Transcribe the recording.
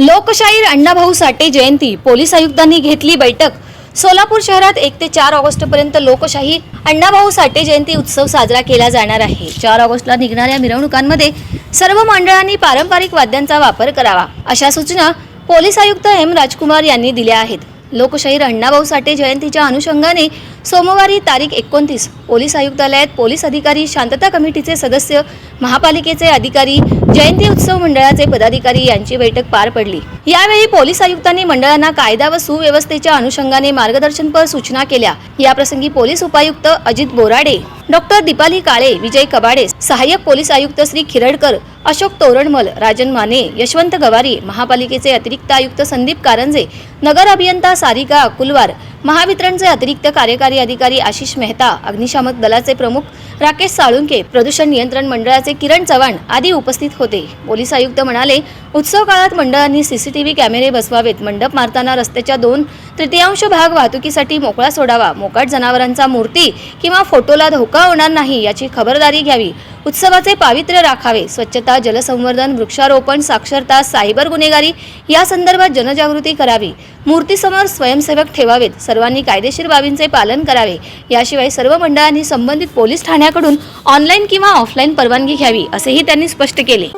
लोकशाहीर अण्णाभाऊ साठे जयंती पोलीस आयुक्तांनी घेतली बैठक. सोलापूर शहरात एक ते चार ऑगस्टपर्यंत लोकशाही अण्णाभाऊ साठे जयंती उत्सव साजरा केला जाणार आहे. चार ऑगस्टला निघणाऱ्या मिरवणुकांमध्ये सर्व मंडळांनी पारंपरिक वाद्यांचा वापर करावा अशा सूचना पोलीस आयुक्त एम राजकुमार यांनी दिल्या आहेत. लोकशाहीर अण्णाभाऊ साठे जयंतीच्या अनुषंगाने सोमवारी तारीख एकोणतीस. पोलीस आयुक्तालयात पोलीस अधिकारी शांतता कमिटीचे सदस्य महापालिकेचे अधिकारी जयंती उत्सव मंडळाचे पदाधिकारी यांची बैठक पार पडली. यावेळी पोलीस आयुक्तांनी मंडळांना कायदा व सुव्यवस्थेच्या अनुषंगाने मार्गदर्शनपर सूचना केल्या. याप्रसंगी पोलीस उपायुक्त अजित बोराडे डॉक्टर दीपाली काळे विजय कबाडे सहाय्यक पोलीस आयुक्त श्री खिरडकर अशोक तोरणमल राजन माने यशवंत गवारी महापालिकेचे अतिरिक्त आयुक्त संदीप कारंजे नगर अभियंता सारिका अकुलवार महावितरणचे अतिरिक्त कार्यकारी अधिकारी आशिष मेहता अग्निशामक दलाचे प्रमुख राकेश साळुंके प्रदूषण नियंत्रण मंडळाचे किरण चव्हाण आदी उपस्थित होते. पोलीस आयुक्त म्हणाले उत्सव काळात मंडळांनी सीसीटीव्ही कॅमेरे बसवावेत. मंडप मारताना रस्त्याच्या दोन तृतीयांश भाग वाहतुकीसाठी मोकळा सोडावा. मोकाट जनावरांचा मूर्ती किंवा फोटोला धोका होणार नाही याची खबरदारी घ्यावी. उत्सवाचे पावित्र्य राखावे. स्वच्छता जलसंवर्धन वृक्षारोपण साक्षरता सायबर गुन्हेगारी या संदर्भात जनजागृती करावी. मूर्तीसमोर स्वयंसेवक ठेवावेत. सर्वांनी कायदेशीर बाबींचे पालन करावे. याशिवाय सर्व मंडळांनी संबंधित पोलीस ठाण्याकडून ऑनलाईन किंवा ऑफलाईन परवानगी घ्यावी असेही त्यांनी स्पष्ट केले.